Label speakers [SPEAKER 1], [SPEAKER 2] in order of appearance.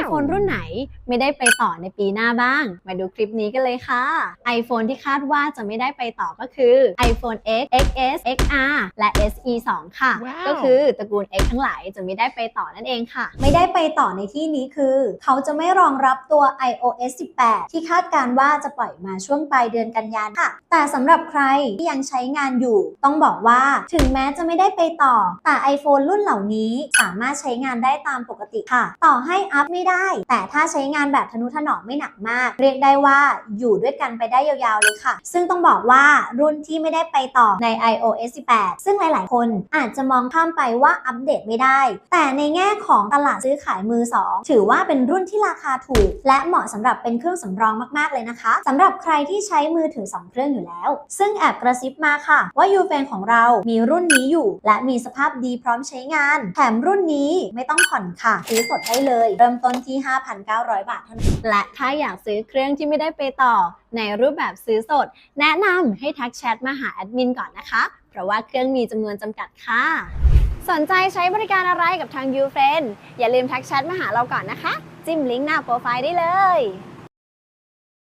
[SPEAKER 1] iPhone รุ่นไหนไม่ได้ไปต่อในปีหน้าบ้าง มาดูคลิปนี้กันเลยค่ะ iPhone ที่คาดว่าจะไม่ได้ไปต่อก็คือ iPhone X XS XR และ SE 2 ค่ะ
[SPEAKER 2] ว้าว
[SPEAKER 1] ก็คือตระกูล X ทั้งหลายจะไม่ได้ไปต่อนั่นเองค่ะ
[SPEAKER 3] ไม่ได้ไปต่อในที่นี้คือ เขาจะไม่รองรับตัว iOS 18 ที่คาดการณ์ว่าจะปล่อยมาช่วงปลายเดือนกันยายนค่ะ แต่สำหรับใครที่ยังใช้งานอยู่ ต้องบอกว่าถึงแม้จะไม่ได้ไปต่อ แต่ iPhone รุ่นเหล่านี้สามารถใช้งานได้ตามปกติค่ะ ต่อให้อัพไม่ได้ แต่ถ้าใช้งานแบบทนุถนอมไม่หนักมาก เรียกได้ว่าอยู่ด้วยกันไปได้ยาวๆเลยค่ะ ซึ่งต้องบอกว่ารุ่นที่ไม่ได้ไปต่อใน iOS 18 ซึ่งหลายๆ คนอาจจะมองข้ามไปว่าอัปเดตไม่ได้ แต่ในแง่ของตลาดซื้อขายมือ 2 ถือว่าเป็นรุ่นที่ราคาถูก และเหมาะสำหรับเป็นเครื่องสำรองมากๆเลยนะคะสำหรับใครที่ใช้มือถือ 2 เครื่องอยู่แล้ว ซึ่งแอบกระซิบมาค่ะ ว่ายูเฟนของเรามีรุ่นนี้อยู่ และมีสภาพดีพร้อมใช้งาน แถมรุ่นนี้ไม่ต้องผ่อนค่ะซื้อสดได้เลย เริ่มต้นที่ 5,900 บาทเท่านั้น
[SPEAKER 1] และถ้าอยากซื้อเครื่องที่ไม่ได้ไปต่อ ในรูปแบบซื้อสด แนะนำให้ทักแชทมาหาแอดมินก่อนนะคะ เพราะว่าเครื่องมีจำนวนจำกัดค่ะ สนใจใช้บริการอะไรกับทาง u f r i e n d อย่าลืมทักแชทมาหาเราก่อนนะคะ จิ้มลิงก์หน้าโปรไฟล์ได้เลย